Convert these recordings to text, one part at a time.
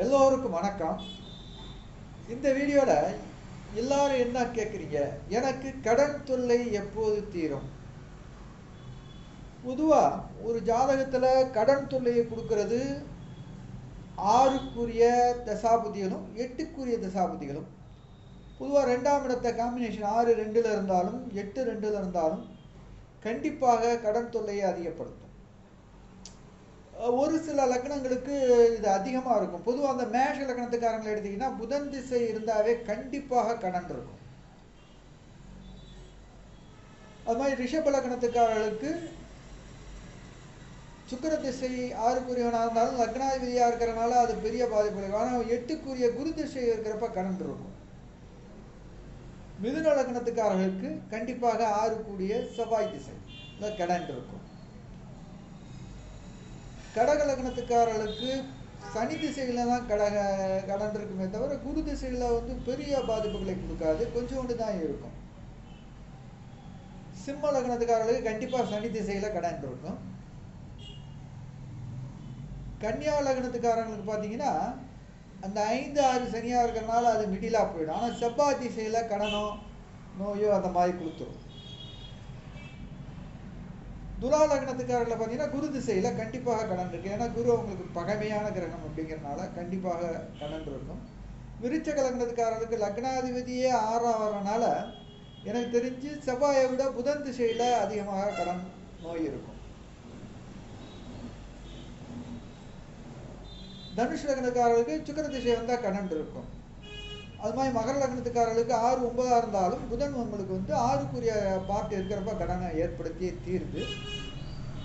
எல்லோருக்கும் வணக்கம். இந்த வீடியோவில் எல்லாரும் என்ன கேட்குறீங்க எனக்கு கடன் தொல்லை எப்போது தீரும்? பொதுவாக ஒரு ஜாதகத்தில் கடன் தொல்லையை கொடுக்கறது ஆறுக்குரிய தசாபதிகளும் எட்டுக்குரிய தசாபதிகளும். பொதுவாக ரெண்டாம் இடத்த காம்பினேஷன் ஆறு ரெண்டில் இருந்தாலும் எட்டு ரெண்டில் இருந்தாலும் கண்டிப்பாக கடன் தொல்லையை அதிகப்படுத்தும். ஒரு சில லக்னங்களுக்கு இது அதிகமாக இருக்கும். பொதுவாக அந்த மேஷ லக்னத்துக்காரங்களை எடுத்தீங்கன்னா புதன் திசை இருந்தாவே கண்டிப்பாக கடன் இருக்கும். அது மாதிரி ரிஷப லக்னத்துக்காரர்களுக்கு சுக்கர திசை ஆறுக்குரியவனாக இருந்தாலும் லக்னாதிபதியாக இருக்கிறனால அது பெரிய பாதிப்பு இருக்கும் ஆனால் எட்டுக்குரிய குரு திசை இருக்கிறப்ப கடன் இருக்கும். மிதுன லக்னத்துக்காரர்களுக்கு கண்டிப்பாக ஆறுக்குரிய செவ்வாய் திசை. இந்த கடன் இருக்கும். கடக லக்னத்துக்காரர்களுக்கு சனி திசையில் தான் கடக கடந்திருக்குமே தவிர குரு திசையில் வந்து பெரிய பாதிப்புகளை கொடுக்காது. கொஞ்சோண்டு தான் இருக்கும். சிம்ம லக்னத்துக்காரர்களுக்கு கண்டிப்பாக சனி திசையில் கடன் இருக்கும். கன்னியா லக்னத்துக்காரங்களுக்கு பார்த்தீங்கன்னா அந்த ஐந்து ஆறு சனியாக இருக்கிறனால அது மிடிலாக போயிடும். ஆனால் செவ்வாய் திசையில் கடனோ நோயோ அந்த மாதிரி கொடுத்துரும். துலா லக்னத்துக்காரர்களை பார்த்தீங்கன்னா குரு திசையில் கண்டிப்பாக கடன் இருக்கு. ஏன்னா குரு அவங்களுக்கு பகைமையான கிரகம் அப்படிங்கிறனால கண்டிப்பாக கடன் இருக்கும். விருச்சக லக்னத்துக்காரர்களுக்கு லக்னாதிபதியே ஆறாவதுனால வரனால எனக்கு தெரிஞ்சு செவ்வாயை விட புதன் திசையில் அதிகமாக கடன் நோய் இருக்கும். தனுஷ் லக்னக்காரர்களுக்கு சுக்கர திசை வந்தால் கடன் இருக்கும். அது மாதிரி மகர லக்னத்துக்காரர்களுக்கு ஆறு ஒன்பதாக இருந்தாலும் புதன் உங்களுக்கு வந்து ஆறுக்குரிய பார்ட் இருக்கிறப்ப கடனை ஏற்படுத்தியே தீருது.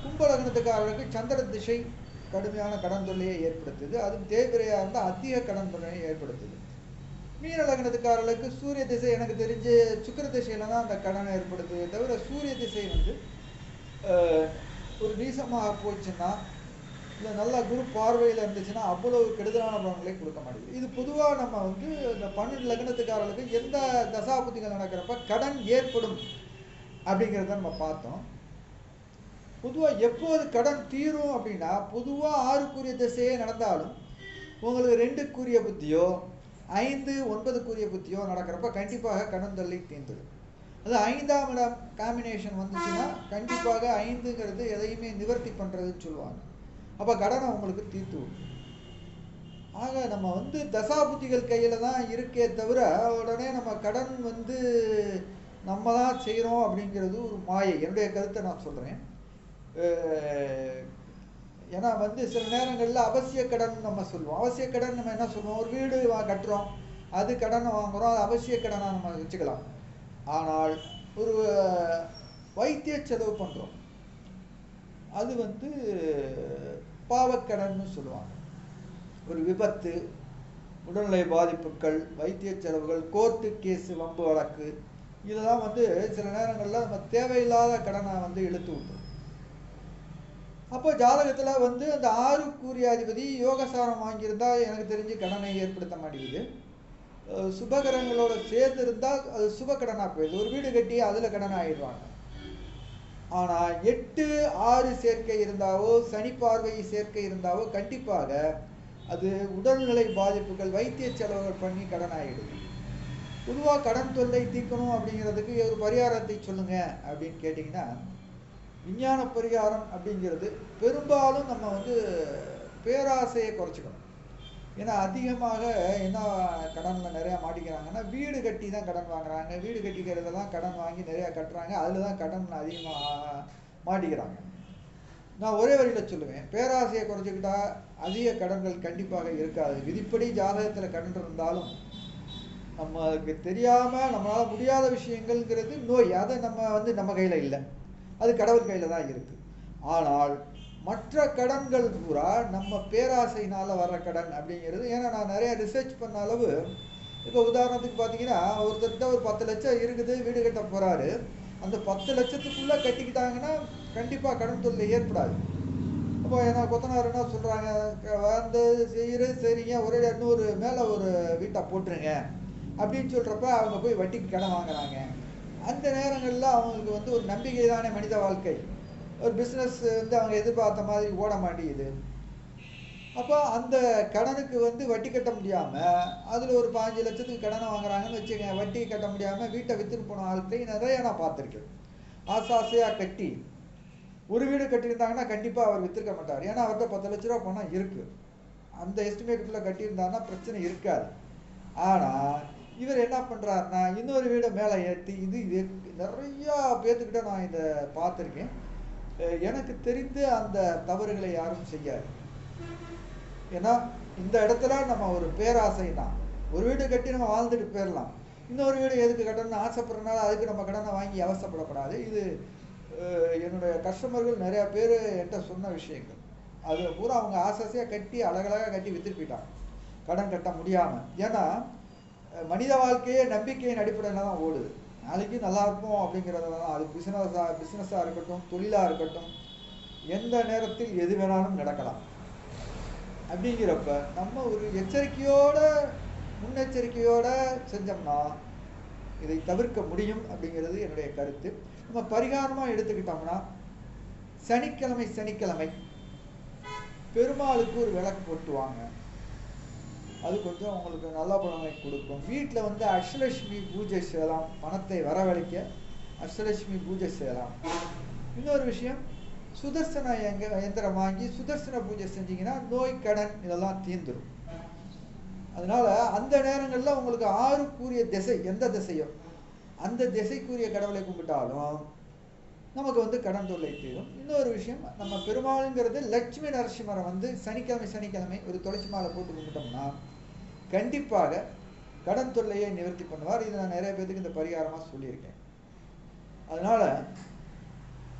கும்ப லக்னத்துக்காரர்களுக்கு சந்திர திசை கடுமையான கடன் தொல்லையை ஏற்படுத்துது. அதுவும் தேய்பிரையாக இருந்தால் அதிக கடன் தொல்லையை ஏற்படுத்துது. மீன லக்னத்துக்காரர்களுக்கு சூரிய திசை எனக்கு தெரிஞ்சு சுக்கர திசையில தான் அந்த கடனை ஏற்படுத்துதே தவிர சூரிய திசை வந்து ஒரு நீசமாக போச்சுன்னா இல்லை நல்லா குரு பார்வையில் இருந்துச்சுன்னா அவ்வளவு கெடுதலான பலன்களை கொடுக்க மாட்டேங்குது. இது பொதுவாக நம்ம வந்து இந்த பன்னெண்டு லக்னத்துக்காரர்களுக்கு எந்த தசாபுத்திகள் நடக்கிறப்ப கடன் ஏற்படும் அப்படிங்கிறத நம்ம பார்த்தோம். பொதுவாக எப்போது கடன் தீரும் அப்படின்னா பொதுவாக ஆறுக்குரிய திசையே நடந்தாலும் உங்களுக்கு ரெண்டுக்குரிய புத்தியோ ஐந்து ஒன்பதுக்குரிய புத்தியோ நடக்கிறப்ப கண்டிப்பாக கடன் தொல்லை தீர்ந்துடும். அது ஐந்தாம் இடம் காம்பினேஷன் வந்துச்சுன்னா கண்டிப்பாக ஐந்துங்கிறது எதையுமே நிவர்த்தி பண்ணுறதுன்னு சொல்லுவாங்க. அப்போ கடனை உங்களுக்கு தீர்த்து விடும் ஆக நம்ம வந்து தசாபுத்திகள் கையில் தான் இருக்கே தவிர உடனே நம்ம கடன் வந்து நம்ம தான் செய்கிறோம் அப்படிங்கிறது ஒரு மாயை. என்னுடைய கருத்தை நான் சொல்கிறேன் ஏன்னா வந்து சில நேரங்களில் அவசிய கடன் நம்ம சொல்லுவோம். அவசிய கடன் நம்ம என்ன சொல்லுவோம்? ஒரு வீடு கட்டுறோம். அது கடனை வாங்குகிறோம் அது அவசிய கடனாக நம்ம வச்சுக்கலாம். ஆனால் ஒரு வைத்திய செலவு பண்ணுறோம் அது வந்து பாவக்கடன்னு சொல்லுவாங்க. ஒரு விபத்து உடல்நிலை பாதிப்புகள் வைத்திய செலவுகள் கோர்ட்டு கேஸ் வம்பு வழக்கு இதெல்லாம் வந்து சில நேரங்களில் நம்ம தேவையில்லாத கடனை வந்து இழுத்து விட்டுரும். அப்போ ஜாதகத்தில் வந்து அந்த ஆறு கூறிய அதிபதி யோகசாரம் வாங்கியிருந்தால் எனக்கு தெரிஞ்சு கடனை ஏற்படுத்த மாட்டேங்குது. சுபகரங்களோட சேர்ந்து இருந்தால் அது சுப கடனாக போயிடுது. ஒரு வீடு கட்டி அதில் கடன் ஆயிடுவாங்க ஆனால் எட்டு ஆறு சேர்க்கை இருந்தாவோ சனி பார்வை சேர்க்கை இருந்தாவோ கண்டிப்பாக அது உடல்நிலை பாதிப்புகள் வைத்திய செலவுகள் பண்ணி கடன் ஆகிடுது பொதுவாக கடன் தொல்லை தீர்க்கணும் அப்படிங்கிறதுக்கு ஒரு பரிகாரத்தை சொல்லுங்க அப்படின்னு கேட்டிங்கன்னா விஞ்ஞான பரிகாரம் அப்படிங்கிறது பெரும்பாலும் நம்ம வந்து பேராசையை குறைச்சிக்கணும். ஏன்னா அதிகமாக என்ன கடனில் நிறையா மாட்டிக்கிறாங்கன்னா வீடு கட்டி தான் கடன் வாங்குறாங்க. வீடு கட்டிக்கிறதெல்லாம் கடன் வாங்கி நிறையா கட்டுறாங்க. அதில் தான் கடன் அதிகமாக மாட்டிக்கிறாங்க. நான் ஒரே வழியில் சொல்லுவேன். பேராசையை குறைச்சிக்கிட்டா அதிக கடன்கள் கண்டிப்பாக இருக்காது. விதிப்படி ஜாதகத்தில் கடன் இருந்தாலும் நம்மளுக்கு தெரியாமல் நம்மளால் முடியாத விஷயங்கள்ங்கிறது நோய். அதை நம்ம வந்து நம்ம கையில் இல்லை. அது கடவுள் கையில் தான் இருக்குது ஆனால் மற்ற கடன்கள் பூரா நம்ம பேராசைனால் வர்ற கடன் அப்படிங்கிறது. ஏன்னா நான் நிறைய ரிசர்ச் பண்ண அளவு இப்போ உதாரணத்துக்கு பார்த்தீங்கன்னா ஒருத்தர்கிட்ட ஒரு பத்து லட்சம் இருக்குது வீடு கட்ட போகிறாரு அந்த பத்து லட்சத்துக்குள்ளே கட்டிக்கிட்டாங்கன்னா கண்டிப்பாக கடன் தொல்லை ஏற்படாது. அப்போ ஏன்னா கொத்தனார் என்ன சொல்கிறாங்க வந்து செய்கிற சரிங்க ஒரே இன்னொரு மேலே ஒரு வீட்டை போட்டுருங்க. அப்படின்னு சொல்கிறப்ப அவங்க போய் வட்டிக்கு கடன் வாங்குறாங்க. அந்த நேரங்களில் அவங்களுக்கு வந்து ஒரு நம்பிக்கை தானே மனித வாழ்க்கை. ஒரு பிஸ்னஸ் வந்து அவங்க எதிர்பார்த்த மாதிரி ஓட மாட்டேங்குது. அப்போ அந்த கடனுக்கு வந்து வட்டி கட்ட முடியாமல் அதில் ஒரு பாஞ்சு லட்சத்துக்கு கடனை வாங்குறாங்கன்னு வச்சுக்கோங்க. வட்டி கட்ட முடியாமல் வீட்டை விற்றுட்டு போன ஆள்கிட்டையும் நிறைய நான் பார்த்துருக்கேன். ஆசை ஆசையாக கட்டி ஒரு வீடு கட்டியிருந்தாங்கன்னா கண்டிப்பாக அவர் விற்றுக்க மாட்டார். ஏன்னா அவர்கிட்ட பத்து லட்ச ரூபா பணம் இருக்குது அந்த எஸ்டிமேட்டுக்குள்ளே கட்டியிருந்தாருன்னா பிரச்சனை இருக்காது. ஆனால் இவர் என்ன பண்ணுறாருன்னா இன்னொரு வீடை மேலே ஏற்றி இது இது நிறையா பேர்த்துக்கிட்ட நான் இதை பார்த்துருக்கேன். எனக்கு தெரிந்து அந்த தவறுகளை யாரும் செய்யாது. ஏன்னா இந்த இடத்துல நம்ம ஒரு பேராசை தான் ஒரு வீடு கட்டி நம்ம வாழ்ந்துட்டு போயிடலாம். இன்னொரு வீடு எதுக்கு கட்டணும்னு ஆசைப்படுறதுனால அதுக்கு நம்ம கடனை வாங்கி அவசரப்படக்கூடாது. இது என்னுடைய கஸ்டமர்கள் நிறையா பேர் என்கிட்ட சொன்ன விஷயங்கள். அது பூரா அவங்க ஆசாசியாக கட்டி அழகழகாக கட்டி வித்துட்டு போயிட்டாங்க. கடன் கட்ட முடியாமல் ஏன்னா மனித வாழ்க்கையே நம்பிக்கையின் அடிப்படையில் தான் ஓடுது. நாளைக்கு நல்லா இருப்போம் அப்படிங்கிறது தான் அது பிஸ்னஸாக பிஸ்னஸாக இருக்கட்டும் தொழிலாக இருக்கட்டும் எந்த நேரத்தில் எது வேணாலும் நடக்கலாம். அப்படிங்கிறப்ப நம்ம ஒரு எச்சரிக்கையோட முன்னெச்சரிக்கையோட செஞ்சோம்னா இதை தவிர்க்க முடியும் அப்படிங்கிறது என்னுடைய கருத்து. நம்ம பரிகாரமாக எடுத்துக்கிட்டோம்னா சனிக்கிழமை சனிக்கிழமை பெருமாளுக்கு ஒரு விளக்கு போட்டுவாங்க. அது கொஞ்சம் உங்களுக்கு நல்ல பலனை கொடுக்கும். வீட்டில் வந்து அஷ்டலட்சுமி பூஜை செய்யலாம் பணத்தை வரவழைக்க அஷ்டலட்சுமி பூஜை செய்யலாம். இன்னொரு விஷயம் சுதர்சன எங்க எந்திரம் வாங்கி சுதர்சன பூஜை செஞ்சீங்கன்னா நோய் கடன் இதெல்லாம் தீர்ந்துடும் அதனால அந்த நேரங்களில் உங்களுக்கு ஆறுக்குரிய திசை எந்த திசையோ அந்த திசைக்குரிய கடவுளை கும்பிட்டாலும் நமக்கு வந்து கடன் தொல்லை தீரும். இன்னொரு விஷயம் நம்ம பெருமாளுங்கிறது லட்சுமி நரசிம்மரை வந்து சனிக்கிழமை சனிக்கிழமை ஒரு துளசி மாலை போட்டு கும்பிட்டோம்னா கண்டிப்பாக கடன் தொல்லையை நிவர்த்தி பண்ணுவார். இது நான் நிறைய பேத்துக்கு இந்த பரிகாரமாக சொல்லியிருக்கேன். அதனால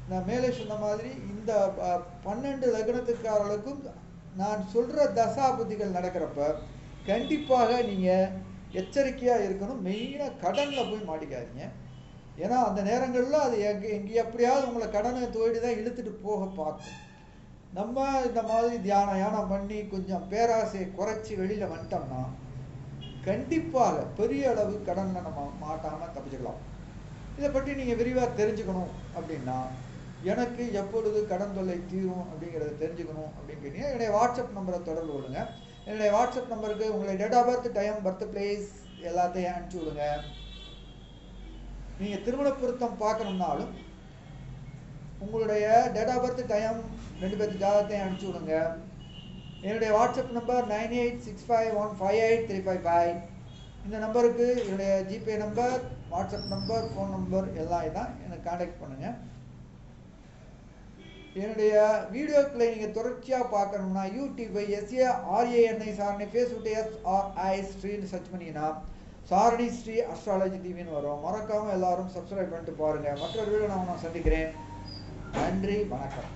நான் மேலே சொன்ன மாதிரி இந்த பன்னெண்டு லக்னத்துக்காரர்களுக்கும் நான் சொல்ற தசா புத்திகள் நடக்கிறப்ப கண்டிப்பாக நீங்க எச்சரிக்கையா இருக்கணும். மெயினாக கடனில் போய் மாட்டிக்காதீங்க. ஏன்னா அந்த நேரங்களில் அது எங்கே எங்க எப்படியாவது உங்களை கடனை தோடி தான் இழுத்துட்டு போக பார்க்கும். நம்ம இந்த மாதிரி தியானம் யானம் பண்ணி கொஞ்சம் பேராசையை குறைச்சி வெளியில் வந்துட்டோம்னா கண்டிப்பாக பெரிய அளவு கடனை நம்ம மாட்டாமல் தப்பிச்சுக்கலாம். இதை பற்றி நீங்கள் விரிவாக தெரிஞ்சுக்கணும் அப்படின்னா எனக்கு எப்பொழுது கடன் தொல்லை தீரும் அப்படிங்கிறத தெரிஞ்சுக்கணும் அப்படின்னு கேட்டீங்கன்னா என்னுடைய வாட்ஸ்அப் நம்பரை தொடர்பு கொள்ளுங்க. என்னுடைய வாட்ஸ்அப் நம்பருக்கு உங்களுடைய date of birth time birth place எல்லாத்தையும் அனுப்பிச்சி விடுங்க. நீங்கள் திருமண பொருத்தம் பார்க்கணும்னாலும் உங்களுடைய டேட் ஆஃப் பர்த் டைம் ரெண்டு பேர்த்து ஜாதகத்தையும் அனுப்பிச்சி விடுங்க. என்னுடைய WhatsApp number nine eight six five one five eight three five five இந்த நம்பருக்கு என்னுடைய GPay number WhatsApp number phone number எல்லாம் இதான். எனக்கு காண்டாக்ட் பண்ணுங்கள் என்னுடைய வீடியோக்களை நீங்கள் தொடர்ச்சியாக பார்க்கணும்னா யூடியூப்பை எஸ்ஏ ஆர்ஏஎன்ஐ சாரணி ஃபேஸ்புக்கை எஸ்ஆர்ஐ ஸ்ட்ரீன்னு சர்ச் பண்ணிங்கன்னா சாரணி ஸ்ரீ அஸ்ட்ராலஜி டிவின்னு வரும். மறக்காமல் எல்லாரும் சப்ஸ்கிரைப் பண்ணிட்டு பாருங்கள் மற்றொரு வீடியோ நான் உங்களை சந்திக்கிறேன். நன்றி வணக்கம்.